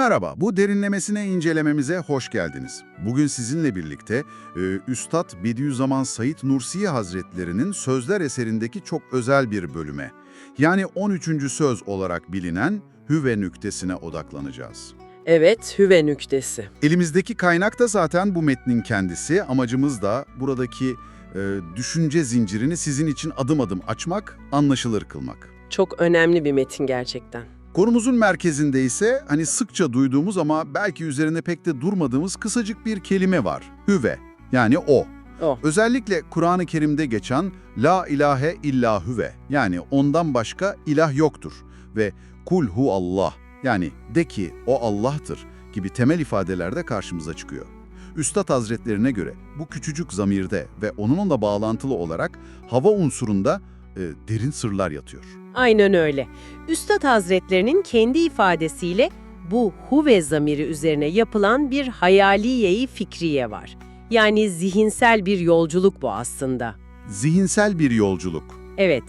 Merhaba, bu derinlemesine incelememize hoş geldiniz. Bugün sizinle birlikte e, Üstad Bediüzzaman Said Nursi Hazretlerinin Sözler eserindeki çok özel bir bölüme, yani 13. söz olarak bilinen Hüve nüktesine odaklanacağız. Evet, hüve nüktesi. Elimizdeki kaynak da zaten bu metnin kendisi. Amacımız da buradaki e, düşünce zincirini sizin için adım adım açmak, anlaşılır kılmak. Çok önemli bir metin gerçekten. Konumuzun merkezinde ise hani sıkça duyduğumuz ama belki üzerine pek de durmadığımız kısacık bir kelime var. Hüve, yani o. O. Özellikle Kur'an-ı Kerim'de geçen La ilahe illa hüve yani ondan başka ilah yoktur ve kul hu Allah yani de ki o Allah'tır gibi temel ifadelerde karşımıza çıkıyor. Üstad Hazretlerine göre bu küçücük zamirde ve onunla bağlantılı olarak hava unsurunda e, derin sırlar yatıyor. Aynen öyle. Üstad Hazretlerinin kendi ifadesiyle bu huve zamiri üzerine yapılan bir hayaliye-i fikriye var. Yani zihinsel bir yolculuk bu aslında. Zihinsel bir yolculuk. Evet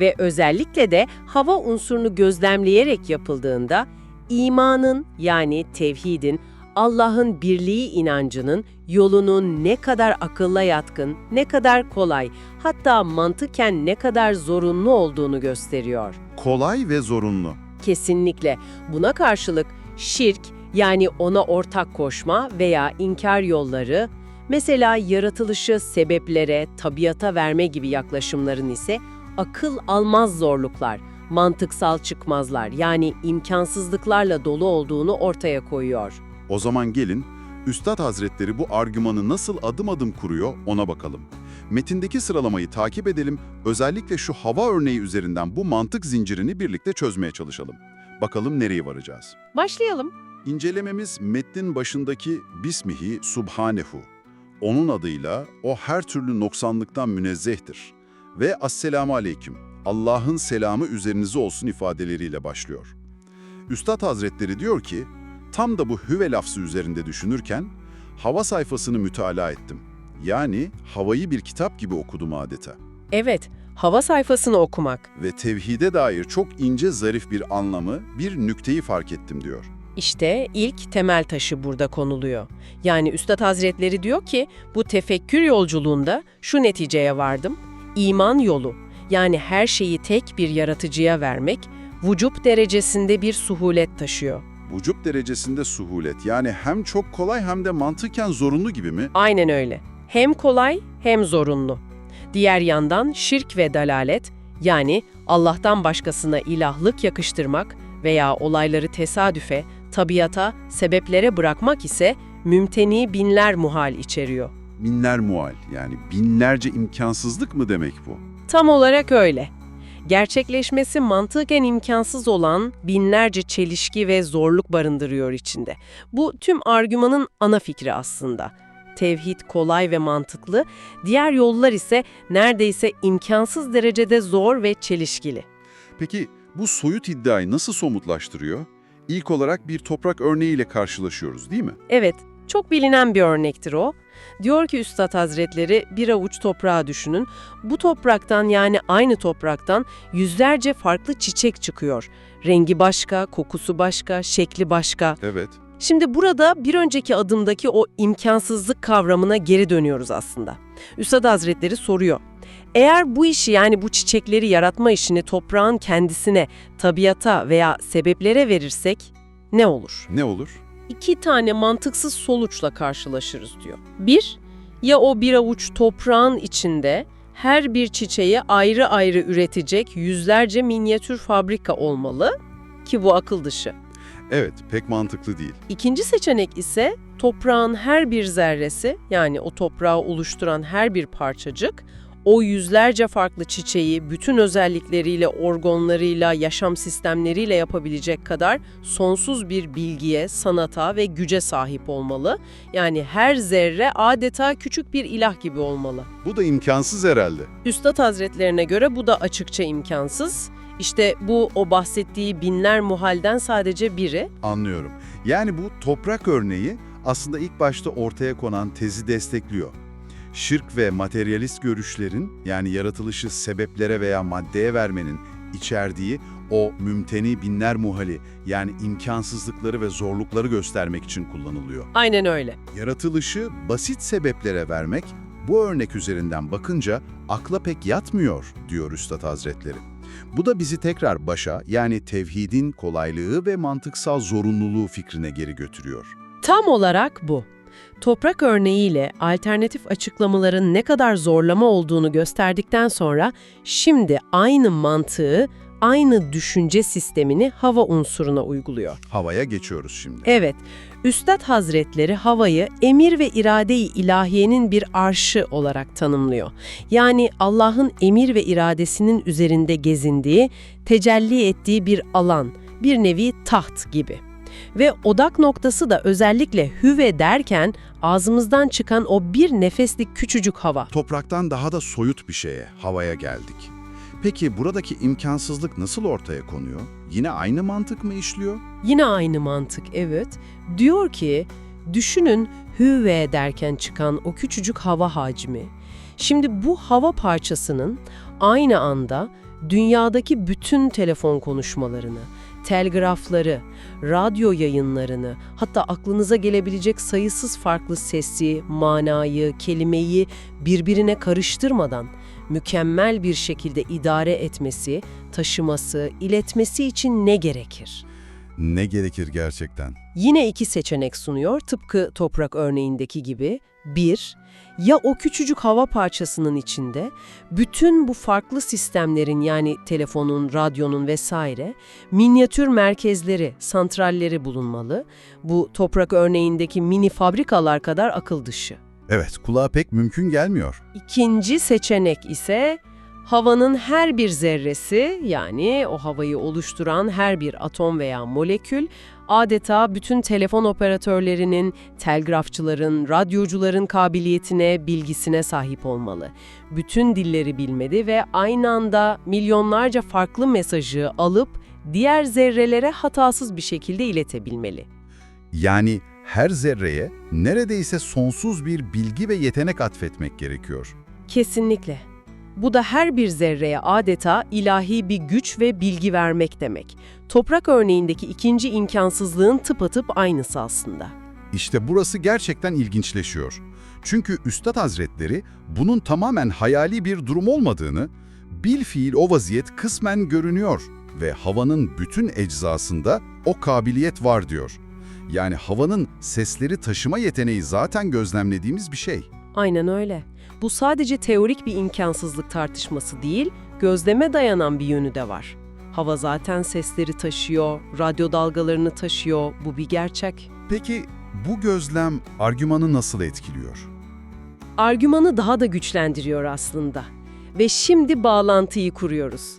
ve özellikle de hava unsurunu gözlemleyerek yapıldığında imanın yani tevhidin, Allah'ın birliği inancının yolunun ne kadar akılla yatkın, ne kadar kolay, hatta mantıken ne kadar zorunlu olduğunu gösteriyor. Kolay ve zorunlu. Kesinlikle. Buna karşılık şirk yani ona ortak koşma veya inkar yolları, mesela yaratılışı sebeplere, tabiata verme gibi yaklaşımların ise akıl almaz zorluklar, mantıksal çıkmazlar yani imkansızlıklarla dolu olduğunu ortaya koyuyor. O zaman gelin, Üstad Hazretleri bu argümanı nasıl adım adım kuruyor ona bakalım. Metindeki sıralamayı takip edelim, özellikle şu hava örneği üzerinden bu mantık zincirini birlikte çözmeye çalışalım. Bakalım nereye varacağız? Başlayalım. İncelememiz metnin başındaki Bismihi Subhanehu. Onun adıyla o her türlü noksanlıktan münezzehtir. Ve Asselamu Aleyküm, Allah'ın selamı üzerinize olsun ifadeleriyle başlıyor. Üstad Hazretleri diyor ki, tam da bu hüve lafzı üzerinde düşünürken, hava sayfasını mütalaa ettim. Yani havayı bir kitap gibi okudum adeta. Evet, hava sayfasını okumak. Ve tevhide dair çok ince zarif bir anlamı, bir nükteyi fark ettim diyor. İşte ilk temel taşı burada konuluyor. Yani Üstad Hazretleri diyor ki bu tefekkür yolculuğunda şu neticeye vardım. İman yolu yani her şeyi tek bir yaratıcıya vermek vücut derecesinde bir suhulet taşıyor. Vücut derecesinde suhulet yani hem çok kolay hem de mantıken zorunlu gibi mi? Aynen öyle. Hem kolay hem zorunlu. Diğer yandan şirk ve dalalet yani Allah'tan başkasına ilahlık yakıştırmak veya olayları tesadüfe, tabiata, sebeplere bırakmak ise mümteni binler muhal içeriyor. Binler mual yani binlerce imkansızlık mı demek bu? Tam olarak öyle. Gerçekleşmesi mantıken imkansız olan binlerce çelişki ve zorluk barındırıyor içinde. Bu tüm argümanın ana fikri aslında. Tevhid kolay ve mantıklı, diğer yollar ise neredeyse imkansız derecede zor ve çelişkili. Peki bu soyut iddiayı nasıl somutlaştırıyor? İlk olarak bir toprak örneğiyle karşılaşıyoruz değil mi? Evet, çok bilinen bir örnektir o. Diyor ki Üstad Hazretleri bir avuç toprağı düşünün. Bu topraktan yani aynı topraktan yüzlerce farklı çiçek çıkıyor. Rengi başka, kokusu başka, şekli başka. Evet. Şimdi burada bir önceki adımdaki o imkansızlık kavramına geri dönüyoruz aslında. Üstad Hazretleri soruyor. Eğer bu işi yani bu çiçekleri yaratma işini toprağın kendisine, tabiata veya sebeplere verirsek ne olur? Ne olur? İki tane mantıksız sonuçla karşılaşırız diyor. Bir, ya o bir avuç toprağın içinde her bir çiçeği ayrı ayrı üretecek yüzlerce minyatür fabrika olmalı ki bu akıl dışı. Evet, pek mantıklı değil. İkinci seçenek ise toprağın her bir zerresi yani o toprağı oluşturan her bir parçacık o yüzlerce farklı çiçeği bütün özellikleriyle, organlarıyla, yaşam sistemleriyle yapabilecek kadar sonsuz bir bilgiye, sanata ve güce sahip olmalı. Yani her zerre adeta küçük bir ilah gibi olmalı. Bu da imkansız herhalde. Üstad Hazretlerine göre bu da açıkça imkansız. İşte bu o bahsettiği binler muhalden sadece biri. Anlıyorum. Yani bu toprak örneği aslında ilk başta ortaya konan tezi destekliyor. Şirk ve materyalist görüşlerin yani yaratılışı sebeplere veya maddeye vermenin içerdiği O mümteni binler muhali yani imkansızlıkları ve zorlukları göstermek için kullanılıyor. Aynen öyle. Yaratılışı basit sebeplere vermek bu örnek üzerinden bakınca akla pek yatmıyor diyor Üstad Hazretleri. Bu da bizi tekrar başa yani tevhidin kolaylığı ve mantıksal zorunluluğu fikrine geri götürüyor. Tam olarak bu. Toprak örneğiyle alternatif açıklamaların ne kadar zorlama olduğunu gösterdikten sonra şimdi aynı mantığı, aynı düşünce sistemini hava unsuruna uyguluyor. Havaya geçiyoruz şimdi. Evet, Üstad Hazretleri havayı emir ve irade-i ilahiyenin bir arşı olarak tanımlıyor. Yani Allah'ın emir ve iradesinin üzerinde gezindiği, tecelli ettiği bir alan, bir nevi taht gibi. Ve odak noktası da özellikle hüve derken ağzımızdan çıkan o bir nefeslik küçücük hava. Topraktan daha da soyut bir şeye, havaya geldik. Peki buradaki imkansızlık nasıl ortaya konuyor? Yine aynı mantık mı işliyor? Yine aynı mantık evet. Diyor ki düşünün hüve derken çıkan o küçücük hava hacmi. Şimdi bu hava parçasının aynı anda dünyadaki bütün telefon konuşmalarını, telgrafları, radyo yayınlarını, hatta aklınıza gelebilecek sayısız farklı sesi, manayı, kelimeyi birbirine karıştırmadan mükemmel bir şekilde idare etmesi, taşıması, iletmesi için ne gerekir? Ne gerekir gerçekten? Yine iki seçenek sunuyor tıpkı toprak örneğindeki gibi. Bir, ya o küçücük hava parçasının içinde bütün bu farklı sistemlerin yani telefonun, radyonun vesaire minyatür merkezleri, santralleri bulunmalı. Bu toprak örneğindeki mini fabrikalar kadar akıl dışı. Evet, kulağa pek mümkün gelmiyor. İkinci seçenek ise havanın her bir zerresi yani o havayı oluşturan her bir atom veya molekül adeta bütün telefon operatörlerinin, telgrafçıların, radyocuların kabiliyetine, bilgisine sahip olmalı. Bütün dilleri bilmeli ve aynı anda milyonlarca farklı mesajı alıp diğer zerrelere hatasız bir şekilde iletebilmeli. Yani her zerreye neredeyse sonsuz bir bilgi ve yetenek atfetmek gerekiyor. Kesinlikle. Bu da her bir zerreye adeta ilahi bir güç ve bilgi vermek demek. Toprak örneğindeki ikinci imkansızlığın tıpatıp aynısı aslında. İşte burası gerçekten ilginçleşiyor. Çünkü Üstad Hazretleri bunun tamamen hayali bir durum olmadığını, bil fiil o vaziyet kısmen görünüyor ve havanın bütün eczasında o kabiliyet var diyor. Yani havanın sesleri taşıma yeteneği zaten gözlemlediğimiz bir şey. Aynen öyle. Bu sadece teorik bir imkansızlık tartışması değil, gözleme dayanan bir yönü de var. Hava zaten sesleri taşıyor, radyo dalgalarını taşıyor, bu bir gerçek. Peki bu gözlem argümanı nasıl etkiliyor? Argümanı daha da güçlendiriyor aslında. Ve şimdi bağlantıyı kuruyoruz.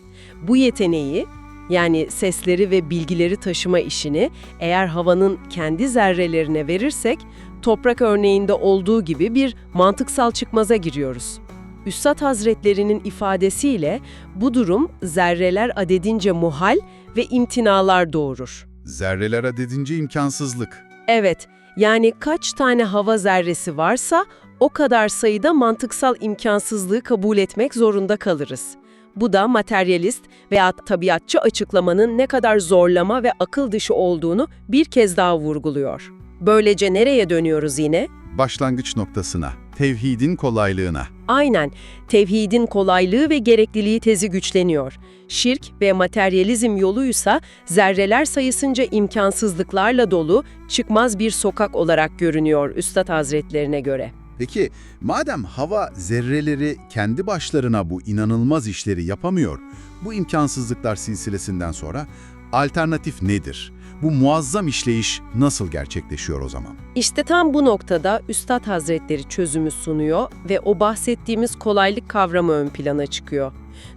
Bu yeteneği, yani sesleri ve bilgileri taşıma işini eğer havanın kendi zerrelerine verirsek, toprak örneğinde olduğu gibi bir mantıksal çıkmaza giriyoruz. Üstad Hazretlerinin ifadesiyle bu durum zerreler adedince muhal ve imtinalar doğurur. Zerreler adedince imkansızlık. Evet, yani kaç tane hava zerresi varsa o kadar sayıda mantıksal imkansızlığı kabul etmek zorunda kalırız. Bu da materyalist veya tabiatçı açıklamanın ne kadar zorlama ve akıl dışı olduğunu bir kez daha vurguluyor. Böylece nereye dönüyoruz yine? Başlangıç noktasına, tevhidin kolaylığına. Aynen, tevhidin kolaylığı ve gerekliliği tezi güçleniyor. Şirk ve materyalizm yoluysa zerreler sayısınca imkansızlıklarla dolu, çıkmaz bir sokak olarak görünüyor Üstad Hazretlerine göre. Peki madem hava zerreleri kendi başlarına bu inanılmaz işleri yapamıyor, bu imkansızlıklar silsilesinden sonra alternatif nedir? Bu muazzam işleyiş nasıl gerçekleşiyor o zaman? İşte tam bu noktada Üstad Hazretleri çözümü sunuyor ve o bahsettiğimiz kolaylık kavramı ön plana çıkıyor.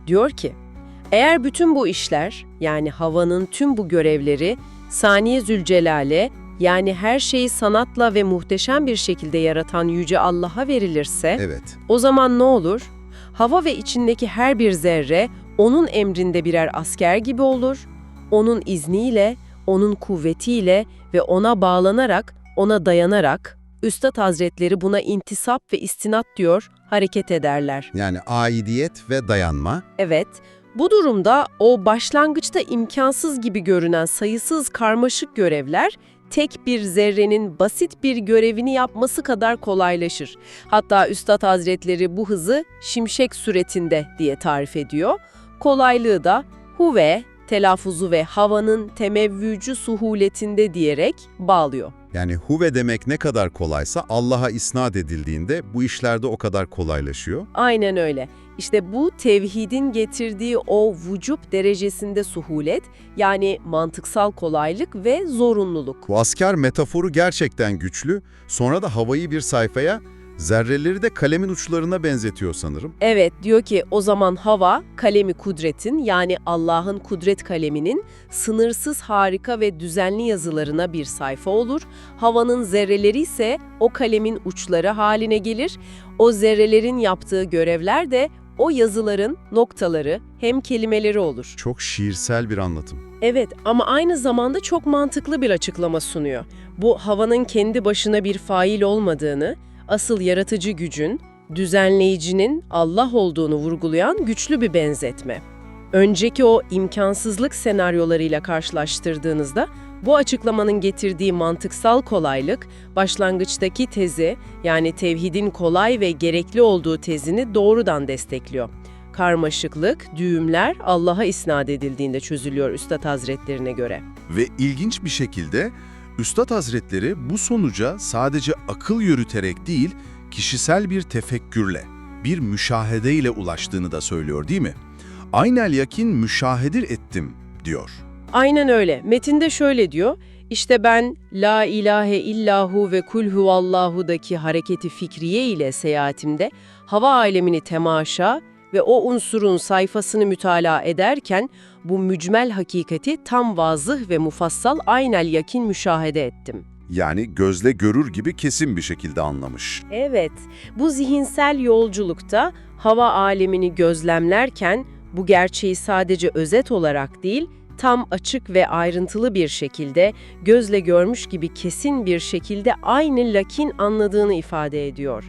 Diyor ki, eğer bütün bu işler, yani havanın tüm bu görevleri, Saniye Zülcelal'e, yani her şeyi sanatla ve muhteşem bir şekilde yaratan Yüce Allah'a verilirse, Evet, o zaman ne olur? Hava ve içindeki her bir zerre onun emrinde birer asker gibi olur. Onun izniyle, onun kuvvetiyle ve ona bağlanarak, ona dayanarak Üstad Hazretleri buna intisap ve istinat diyor, hareket ederler. yani aidiyet ve dayanma. Evet, Bu durumda o başlangıçta imkansız gibi görünen sayısız karmaşık görevler tek bir zerrenin basit bir görevini yapması kadar kolaylaşır. Hatta Üstad Hazretleri bu hızı şimşek suretinde diye tarif ediyor. Kolaylığı da huve, telaffuzu ve havanın temevvücü suhuletinde diyerek bağlıyor. Yani huve demek ne kadar kolaysa Allah'a isnat edildiğinde bu işlerde o kadar kolaylaşıyor. Aynen öyle. İşte bu tevhidin getirdiği o vücub derecesinde suhulet, yani mantıksal kolaylık ve zorunluluk. Bu asker metaforu gerçekten güçlü. Sonra da havayı bir sayfaya, zerreleri de kalemin uçlarına benzetiyor sanırım. Evet, diyor ki o zaman hava, kalemi kudretin yani Allah'ın kudret kaleminin sınırsız harika ve düzenli yazılarına bir sayfa olur. Havanın zerreleri ise o kalemin uçları haline gelir. O zerrelerin yaptığı görevler de o yazıların noktaları hem kelimeleri olur. Çok şiirsel bir anlatım. Evet ama aynı zamanda çok mantıklı bir açıklama sunuyor. Bu havanın kendi başına bir fail olmadığını, asıl yaratıcı gücün, düzenleyicinin Allah olduğunu vurgulayan güçlü bir benzetme. Önceki o imkansızlık senaryolarıyla karşılaştırdığınızda bu açıklamanın getirdiği mantıksal kolaylık, başlangıçtaki tezi yani tevhidin kolay ve gerekli olduğu tezini doğrudan destekliyor. Karmaşıklık, düğümler Allah'a isnat edildiğinde çözülüyor Üstad Hazretlerine göre. Ve ilginç bir şekilde Üstad Hazretleri bu sonuca sadece akıl yürüterek değil, kişisel bir tefekkürle, bir müşahedeyle ulaştığını da söylüyor değil mi? Aynel yakin müşahedir ettim diyor. Aynen öyle. Metinde şöyle diyor. İşte ben La ilahe illahu ve kul huvallahu"daki hareketi fikriye ile seyahatimde hava alemini temaşa ve o unsurun sayfasını mütalaa ederken bu mücmel hakikati tam vazıh ve mufassal aynel yakin müşahede ettim. Yani gözle görür gibi kesin bir şekilde anlamış. Evet, bu zihinsel yolculukta hava alemini gözlemlerken bu gerçeği sadece özet olarak değil, tam açık ve ayrıntılı bir şekilde, gözle görmüş gibi kesin bir şekilde aynı lakin anladığını ifade ediyor.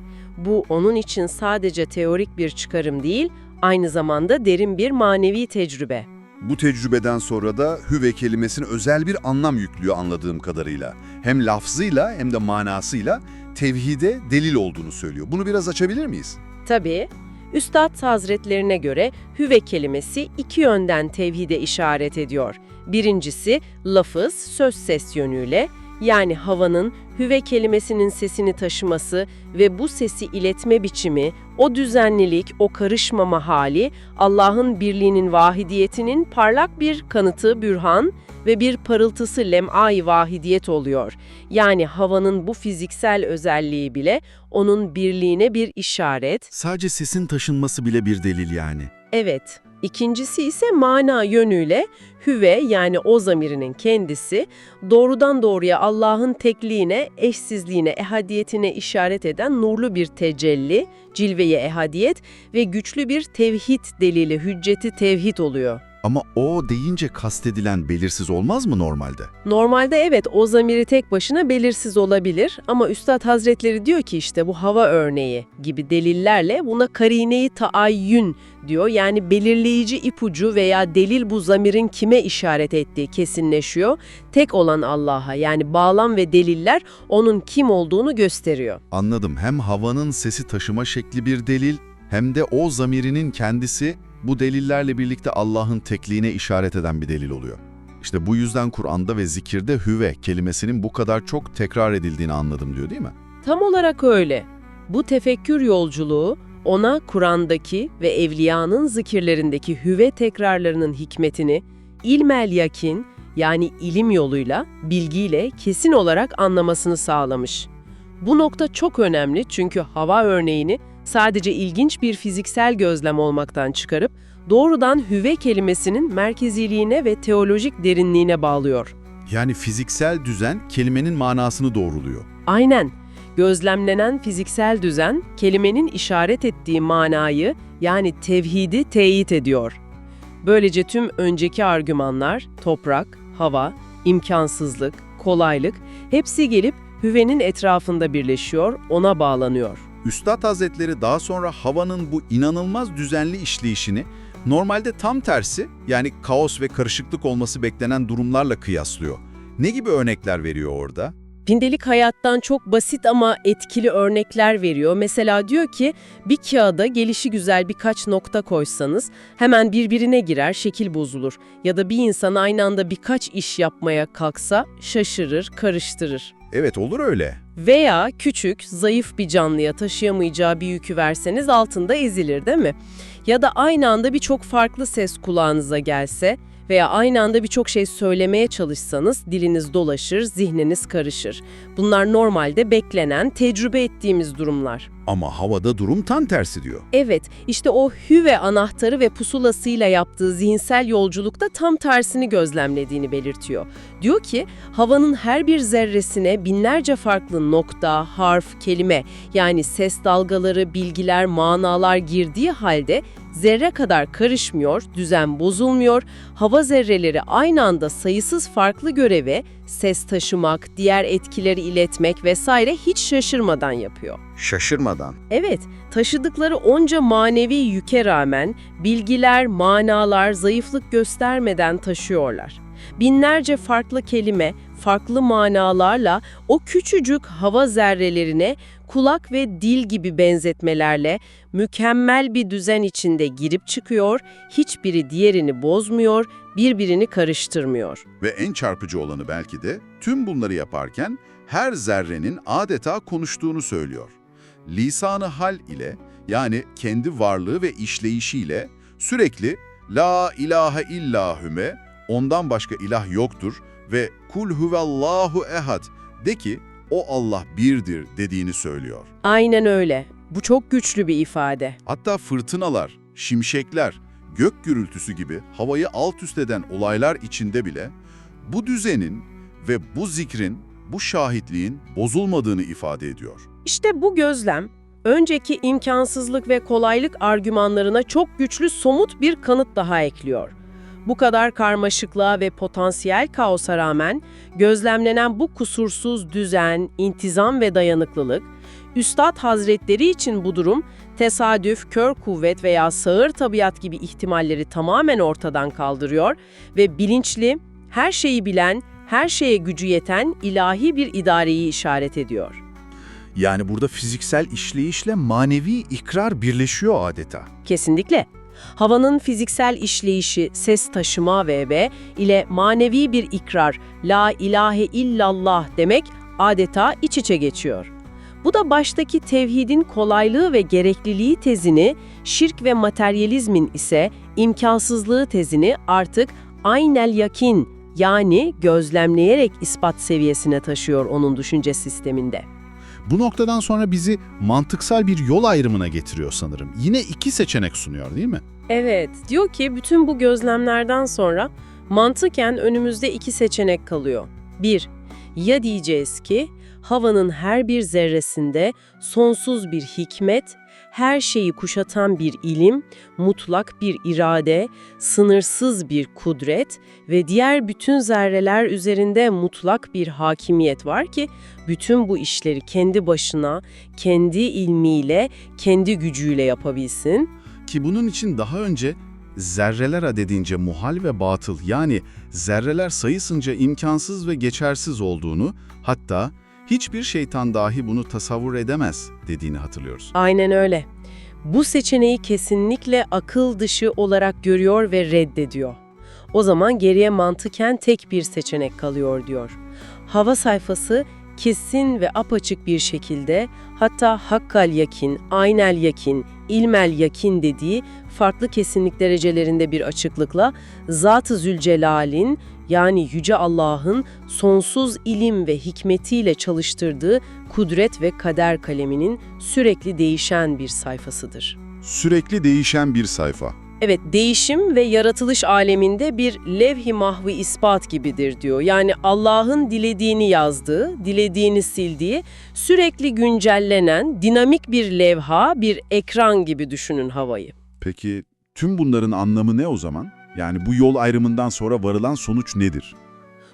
Bu onun için sadece teorik bir çıkarım değil, aynı zamanda derin bir manevi tecrübe. Bu tecrübeden sonra da hüve kelimesine özel bir anlam yüklüyor anladığım kadarıyla. Hem lafzıyla hem de manasıyla tevhide delil olduğunu söylüyor. Bunu biraz açabilir miyiz? Tabii, Üstad Hazretlerine göre hüve kelimesi iki yönden tevhide işaret ediyor. Birincisi lafız, söz ses yönüyle, yani havanın hüve kelimesinin sesini taşıması ve bu sesi iletme biçimi, o düzenlilik, o karışmama hali, Allah'ın birliğinin vahidiyetinin parlak bir kanıtı bürhan ve bir parıltısı lem'ai vahidiyet oluyor. Yani havanın bu fiziksel özelliği bile onun birliğine bir işaret, Sadece sesin taşınması bile bir delil yani. Evet. İkincisi ise mana yönüyle hüve yani o zamirinin kendisi doğrudan doğruya Allah'ın tekliğine, eşsizliğine, ehadiyetine işaret eden nurlu bir tecelli, cilveye ehadiyet ve güçlü bir tevhid delili, hücceti tevhid oluyor. Ama o deyince kastedilen belirsiz olmaz mı normalde? Normalde evet o zamiri tek başına belirsiz olabilir ama Üstad Hazretleri diyor ki işte bu hava örneği gibi delillerle buna karine-i taayyün diyor. Yani belirleyici ipucu veya delil bu zamirin kime işaret ettiği kesinleşiyor. Tek olan Allah'a yani bağlam ve deliller onun kim olduğunu gösteriyor. Anladım. Hem havanın sesi taşıma şekli bir delil, hem de o zamirinin kendisi bu delillerle birlikte Allah'ın tekliğine işaret eden bir delil oluyor. İşte bu yüzden Kur'an'da ve zikirde hüve kelimesinin bu kadar çok tekrar edildiğini anladım diyor değil mi? Tam olarak öyle. Bu tefekkür yolculuğu ona Kur'an'daki ve evliyanın zikirlerindeki hüve tekrarlarının hikmetini ilmel yakin yani ilim yoluyla, bilgiyle kesin olarak anlamasını sağlamış. Bu nokta çok önemli çünkü hava örneğini sadece ilginç bir fiziksel gözlem olmaktan çıkarıp doğrudan hüve kelimesinin merkeziliğine ve teolojik derinliğine bağlıyor. Yani fiziksel düzen kelimenin manasını doğruluyor. Aynen. Gözlemlenen fiziksel düzen, kelimenin işaret ettiği manayı yani tevhidi teyit ediyor. Böylece tüm önceki argümanlar, toprak, hava, imkansızlık, kolaylık hepsi gelip hüvenin etrafında birleşiyor, ona bağlanıyor. Üstad Hazretleri daha sonra havanın bu inanılmaz düzenli işleyişini Normalde tam tersi yani kaos ve karışıklık olması beklenen durumlarla kıyaslıyor. Ne gibi örnekler veriyor orada? Gündelik hayattan çok basit ama etkili örnekler veriyor. Mesela diyor ki bir kağıda gelişi güzel birkaç nokta koysanız hemen birbirine girer, şekil bozulur. Ya da bir insan aynı anda birkaç iş yapmaya kalksa şaşırır, karıştırır. Evet olur öyle. Veya küçük, zayıf bir canlıya taşıyamayacağı bir yükü verseniz altında ezilir değil mi? Ya da aynı anda birçok farklı ses kulağınıza gelse veya aynı anda birçok şey söylemeye çalışsanız diliniz dolaşır, zihniniz karışır. Bunlar normalde beklenen, tecrübe ettiğimiz durumlar. Ama havada durum tam tersi diyor. Evet, işte o hüve anahtarı ve pusulasıyla yaptığı zihinsel yolculukta tam tersini gözlemlediğini belirtiyor. Diyor ki, havanın her bir zerresine binlerce farklı nokta, harf, kelime yani ses dalgaları, bilgiler, manalar girdiği halde zerre kadar karışmıyor, düzen bozulmuyor, hava zerreleri aynı anda sayısız farklı göreve, ses taşımak, diğer etkileri iletmek vesaire hiç şaşırmadan yapıyor. Şaşırmadan. Evet, taşıdıkları onca manevi yüke rağmen bilgiler, manalar zayıflık göstermeden taşıyorlar. Binlerce farklı kelime, farklı manalarla o küçücük hava zerrelerine kulak ve dil gibi benzetmelerle mükemmel bir düzen içinde girip çıkıyor, hiçbiri diğerini bozmuyor, birbirini karıştırmıyor. Ve en çarpıcı olanı belki de tüm bunları yaparken her zerrenin adeta konuştuğunu söylüyor. Lisanı hal ile yani kendi varlığı ve işleyişiyle sürekli La ilahe illahüme ondan başka ilah yoktur ve kul huvallahu ehad de ki o Allah birdir dediğini söylüyor. Aynen öyle. Bu çok güçlü bir ifade. Hatta fırtınalar, şimşekler, gök gürültüsü gibi havayı alt üst eden olaylar içinde bile bu düzenin ve bu zikrin, bu şahitliğin bozulmadığını ifade ediyor. İşte bu gözlem, önceki imkansızlık ve kolaylık argümanlarına çok güçlü somut bir kanıt daha ekliyor. Bu kadar karmaşıklığa ve potansiyel kaosa rağmen gözlemlenen bu kusursuz düzen, intizam ve dayanıklılık, Üstad Hazretleri için bu durum tesadüf, kör kuvvet veya sağır tabiat gibi ihtimalleri tamamen ortadan kaldırıyor ve bilinçli, her şeyi bilen, her şeye gücü yeten ilahi bir idareyi işaret ediyor. Yani burada fiziksel işleyişle manevi ikrar birleşiyor adeta. Kesinlikle. Havanın fiziksel işleyişi, ses taşıma ve ve ile manevi bir ikrar, la ilahe illallah demek adeta iç içe geçiyor. Bu da baştaki tevhidin kolaylığı ve gerekliliği tezini, şirk ve materyalizmin ise imkansızlığı tezini artık aynel yakin yani gözlemleyerek ispat seviyesine taşıyor onun düşünce sisteminde. Bu noktadan sonra bizi mantıksal bir yol ayrımına getiriyor sanırım. Yine iki seçenek sunuyor değil mi? Evet, diyor ki bütün bu gözlemlerden sonra mantıken önümüzde iki seçenek kalıyor. Bir, ya diyeceğiz ki havanın her bir zerresinde sonsuz bir hikmet, her şeyi kuşatan bir ilim, mutlak bir irade, sınırsız bir kudret ve diğer bütün zerreler üzerinde mutlak bir hakimiyet var ki bütün bu işleri kendi başına, kendi ilmiyle, kendi gücüyle yapabilsin. Ki bunun için daha önce zerreler adedince muhal ve batıl yani zerreler sayısınca imkansız ve geçersiz olduğunu hatta hiçbir şeytan dahi bunu tasavvur edemez dediğini hatırlıyoruz. Aynen öyle. Bu seçeneği kesinlikle akıl dışı olarak görüyor ve reddediyor. O zaman geriye mantıken tek bir seçenek kalıyor diyor. Hava sayfası kesin ve apaçık bir şekilde hatta hakkal yakin, aynel yakin, ilmel yakin dediği farklı kesinlik derecelerinde bir açıklıkla Zat-ı Zülcelal'in yani Yüce Allah'ın sonsuz ilim ve hikmetiyle çalıştırdığı kudret ve kader kaleminin sürekli değişen bir sayfasıdır. Sürekli değişen bir sayfa. Evet, değişim ve yaratılış aleminde bir levh-i mahvi ispat gibidir diyor. Yani Allah'ın dilediğini yazdığı, dilediğini sildiği, sürekli güncellenen, dinamik bir levha, bir ekran gibi düşünün havayı. Peki tüm bunların anlamı ne o zaman? Yani bu yol ayrımından sonra varılan sonuç nedir?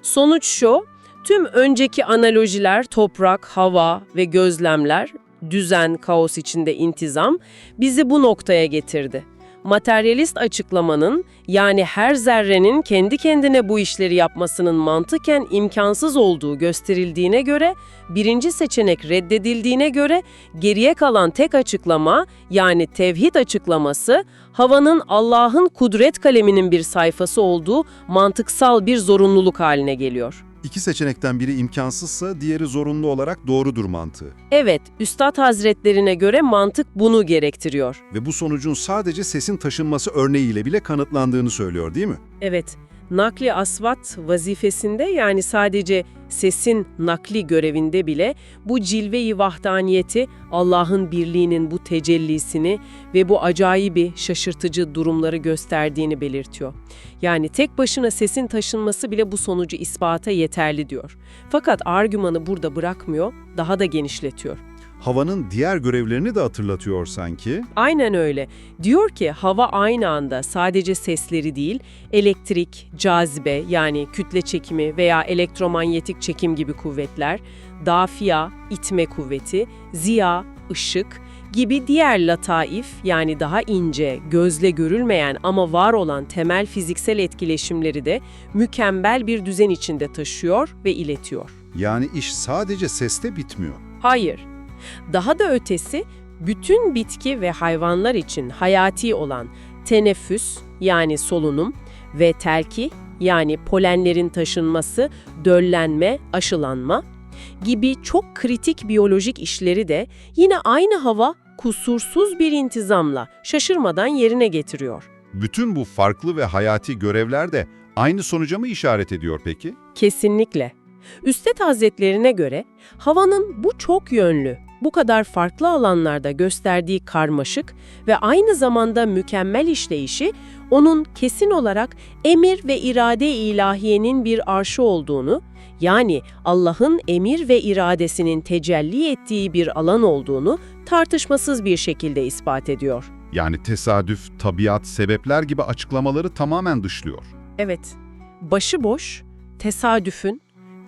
Sonuç şu, tüm önceki analojiler, toprak, hava ve gözlemler, düzen, kaos içinde intizam bizi bu noktaya getirdi. Materyalist açıklamanın yani her zerrenin kendi kendine bu işleri yapmasının mantıken imkansız olduğu gösterildiğine göre, birinci seçenek reddedildiğine göre geriye kalan tek açıklama yani tevhid açıklaması havanın Allah'ın kudret kaleminin bir sayfası olduğu mantıksal bir zorunluluk haline geliyor. İki seçenekten biri imkansızsa diğeri zorunlu olarak doğrudur mantığı. Evet, Üstad Hazretlerine göre mantık bunu gerektiriyor. Ve bu sonucun sadece sesin taşınması örneğiyle bile kanıtlandığını söylüyor değil mi? Evet, nakli asvat vazifesinde yani sadece sesin nakli görevinde bile bu cilve-i vahdaniyeti, Allah'ın birliğinin bu tecellisini ve bu acayibi şaşırtıcı durumları gösterdiğini belirtiyor. Yani tek başına sesin taşınması bile bu sonucu ispata yeterli diyor. Fakat argümanı burada bırakmıyor, daha da genişletiyor. Havanın diğer görevlerini de hatırlatıyor sanki. Aynen öyle. Diyor ki hava aynı anda sadece sesleri değil, elektrik, cazibe yani kütle çekimi veya elektromanyetik çekim gibi kuvvetler, dafiya, itme kuvveti, ziya, ışık gibi diğer lataif yani daha ince, gözle görülmeyen ama var olan temel fiziksel etkileşimleri de mükemmel bir düzen içinde taşıyor ve iletiyor. Yani iş sadece seste bitmiyor. Hayır. Daha da ötesi, bütün bitki ve hayvanlar için hayati olan teneffüs yani solunum ve telki yani polenlerin taşınması, döllenme, aşılanma gibi çok kritik biyolojik işleri de yine aynı hava kusursuz bir intizamla şaşırmadan yerine getiriyor. Bütün bu farklı ve hayati görevler de aynı sonuca mı işaret ediyor peki? Kesinlikle. Üstet Hazretlerine göre havanın bu çok yönlü, bu kadar farklı alanlarda gösterdiği karmaşık ve aynı zamanda mükemmel işleyişi onun kesin olarak emir ve irade ilahiyenin bir arşı olduğunu, yani Allah'ın emir ve iradesinin tecelli ettiği bir alan olduğunu tartışmasız bir şekilde ispat ediyor. Yani tesadüf, tabiat, sebepler gibi açıklamaları tamamen dışlıyor. Evet, başıboş, tesadüfün,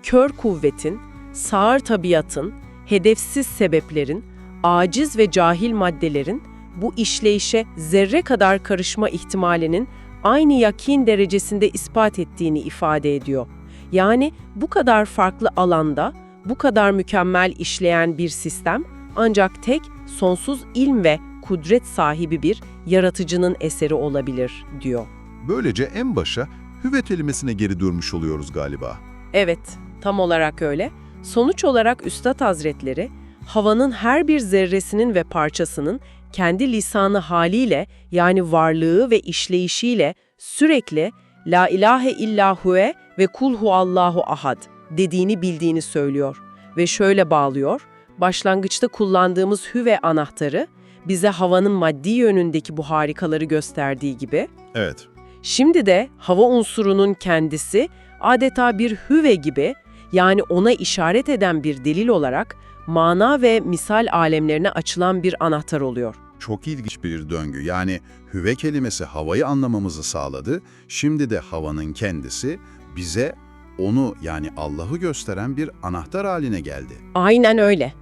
kör kuvvetin, sağır tabiatın, hedefsiz sebeplerin, aciz ve cahil maddelerin bu işleyişe zerre kadar karışma ihtimalinin aynı yakin derecesinde ispat ettiğini ifade ediyor. Yani bu kadar farklı alanda, bu kadar mükemmel işleyen bir sistem ancak tek sonsuz ilm ve kudret sahibi bir yaratıcının eseri olabilir diyor. Böylece en başa hüve kelimesine geri dönmüş oluyoruz galiba. Evet, tam olarak öyle. Sonuç olarak Üstad Hazretleri, havanın her bir zerresinin ve parçasının kendi lisanı haliyle yani varlığı ve işleyişiyle sürekli La ilahe illa huve ve kul huallahu ahad dediğini bildiğini söylüyor. Ve şöyle bağlıyor, başlangıçta kullandığımız hüve anahtarı bize havanın maddi yönündeki bu harikaları gösterdiği gibi, Evet. Şimdi de hava unsurunun kendisi adeta bir hüve gibi yani ona işaret eden bir delil olarak mana ve misal alemlerine açılan bir anahtar oluyor. Çok ilginç bir döngü. Yani hüve kelimesi havayı anlamamızı sağladı. Şimdi de havanın kendisi bize onu yani Allah'ı gösteren bir anahtar haline geldi. Aynen öyle.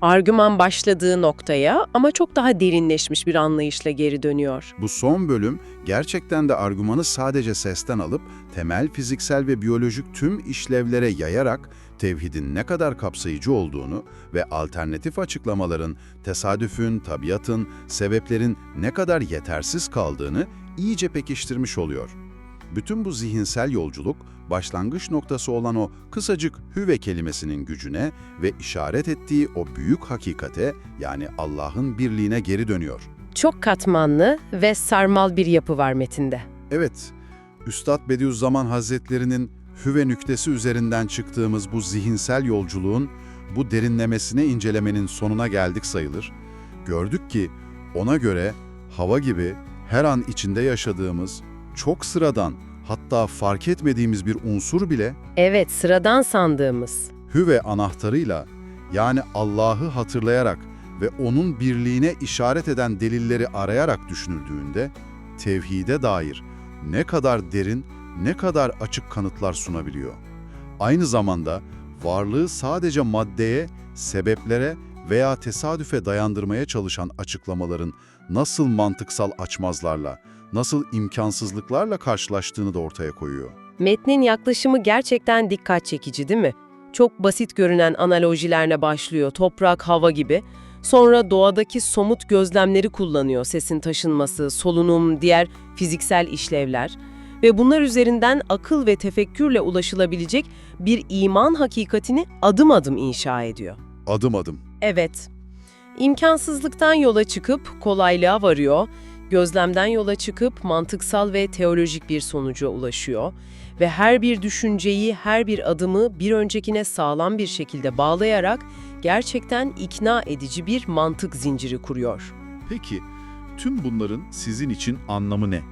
Argüman başladığı noktaya ama çok daha derinleşmiş bir anlayışla geri dönüyor. Bu son bölüm gerçekten de argümanı sadece sesten alıp temel fiziksel ve biyolojik tüm işlevlere yayarak tevhidin ne kadar kapsayıcı olduğunu ve alternatif açıklamaların, tesadüfün, tabiatın, sebeplerin ne kadar yetersiz kaldığını iyice pekiştirmiş oluyor. Bütün bu zihinsel yolculuk, başlangıç noktası olan o kısacık hüve kelimesinin gücüne ve işaret ettiği o büyük hakikate yani Allah'ın birliğine geri dönüyor. Çok katmanlı ve sarmal bir yapı var metinde. Evet, Üstad Bediüzzaman Hazretleri'nin hüve nüktesi üzerinden çıktığımız bu zihinsel yolculuğun, bu derinlemesine incelemenin sonuna geldik sayılır. Gördük ki ona göre hava gibi her an içinde yaşadığımız, çok sıradan, hatta fark etmediğimiz bir unsur bile Evet, sıradan sandığımız. hüve anahtarıyla yani Allah'ı hatırlayarak ve onun birliğine işaret eden delilleri arayarak düşünüldüğünde tevhide dair ne kadar derin, ne kadar açık kanıtlar sunabiliyor. Aynı zamanda varlığı sadece maddeye, sebeplere veya tesadüfe dayandırmaya çalışan açıklamaların nasıl mantıksal açmazlarla, nasıl imkansızlıklarla karşılaştığını da ortaya koyuyor. Metnin yaklaşımı gerçekten dikkat çekici değil mi? Çok basit görünen analojilerle başlıyor, toprak, hava gibi. Sonra doğadaki somut gözlemleri kullanıyor, sesin taşınması, solunum, diğer fiziksel işlevler. Ve bunlar üzerinden akıl ve tefekkürle ulaşılabilecek bir iman hakikatini adım adım inşa ediyor. Adım adım. Evet. İmkansızlıktan yola çıkıp kolaylığa varıyor, gözlemden yola çıkıp mantıksal ve teolojik bir sonuca ulaşıyor ve her bir düşünceyi, her bir adımı bir öncekine sağlam bir şekilde bağlayarak gerçekten ikna edici bir mantık zinciri kuruyor. Peki, tüm bunların sizin için anlamı ne?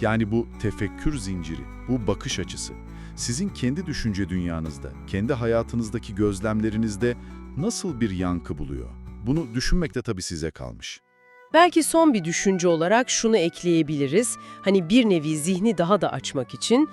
Yani bu tefekkür zinciri, bu bakış açısı, sizin kendi düşünce dünyanızda, kendi hayatınızdaki gözlemlerinizde nasıl bir yankı buluyor? Bunu düşünmek de tabii size kalmış. Belki son bir düşünce olarak şunu ekleyebiliriz. Hani bir nevi zihni daha da açmak için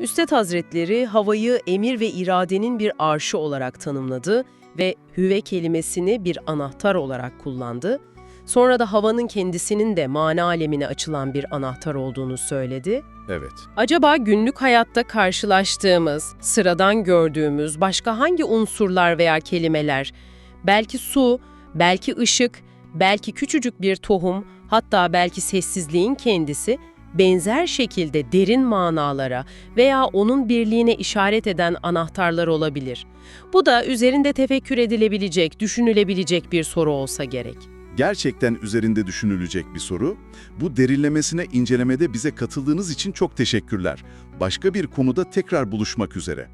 Üstad Hazretleri havayı emir ve iradenin bir arşı olarak tanımladı ve hüve kelimesini bir anahtar olarak kullandı. Sonra da havanın kendisinin de mana alemine açılan bir anahtar olduğunu söyledi. Evet. Acaba günlük hayatta karşılaştığımız, sıradan gördüğümüz başka hangi unsurlar veya kelimeler, belki su, belki ışık, belki küçücük bir tohum, hatta belki sessizliğin kendisi benzer şekilde derin manalara veya onun birliğine işaret eden anahtarlar olabilir. Bu da üzerinde tefekkür edilebilecek, düşünülebilecek bir soru olsa gerek. Gerçekten üzerinde düşünülecek bir soru. Bu derinlemesine incelemede bize katıldığınız için çok teşekkürler. Başka bir konuda tekrar buluşmak üzere.